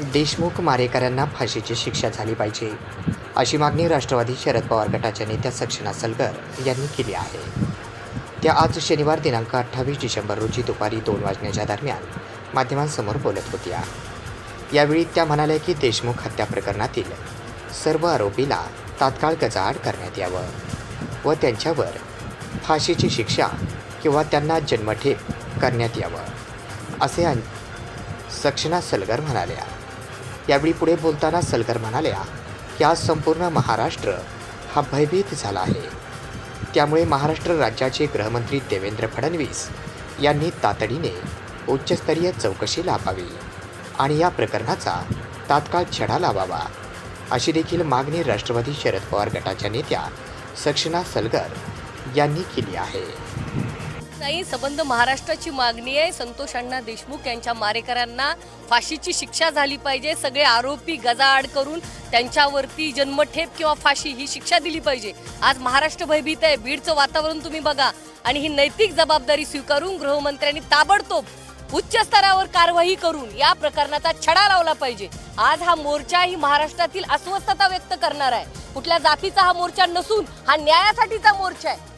देशमुख मारेकऱ्यांना फाशीची शिक्षा झाली पाहिजे. अशी मागणी राष्ट्रवादी शरद पवार गटाच्या नेत्या सक्षना सलगर यांनी केली आहे. त्या आज शनिवार दिनांक अठ्ठावीस डिसेंबर रोजी दुपारी दोन वाजण्याच्या दरम्यान माध्यमांसमोर बोलत होत्या. यावेळी त्या म्हणाल्या की देशमुख हत्या प्रकरणातील सर्व आरोपीला तात्काळ गजाआड करण्यात यावं व त्यांच्यावर फाशीची शिक्षा किंवा त्यांना जन्मठेप करण्यात यावं असे सक्षना सलगर म्हणाल्या. यावेळी पुढे बोलताना सलगर म्हणाल्या की आज संपूर्ण महाराष्ट्र हा भयभीत झाला आहे. त्यामुळे महाराष्ट्र राज्याचे गृहमंत्री देवेंद्र फडणवीस यांनी तातडीने उच्चस्तरीय चौकशी लावावी आणि या प्रकरणाचा तात्काळ छडा लावावा अशी देखील मागणी राष्ट्रवादी शरद पवार गटाच्या नेत्या सक्षना सलगर यांनी केली आहे. नाही संबंध महाराष्ट्राची मागणी आहे. संतोष अण्णा देशमुख यांच्या मारेकऱ्यांना फाशीची शिक्षा झाली पाहिजे. सगळे आरोपी गजाआड करून त्यांच्यावरती जन्मठेप किंवा फाशी ही शिक्षा दिली पाहिजे. आज महाराष्ट्र भयभीत आहे. बीडचं वातावरण तुम्ही बघा. आणि ही नैतिक जबाबदारी स्वीकारून गृहमंत्र्यांनी ताबडतोब उच्च स्तरावर कारवाई करून या प्रकरणाचा छडा लावला पाहिजे. आज हा मोर्चा ही महाराष्ट्रातील अस्वस्थता व्यक्त करणार आहे. कुठल्या जातीचा हा मोर्चा नसून हा न्यायासाठीचा मोर्चा आहे.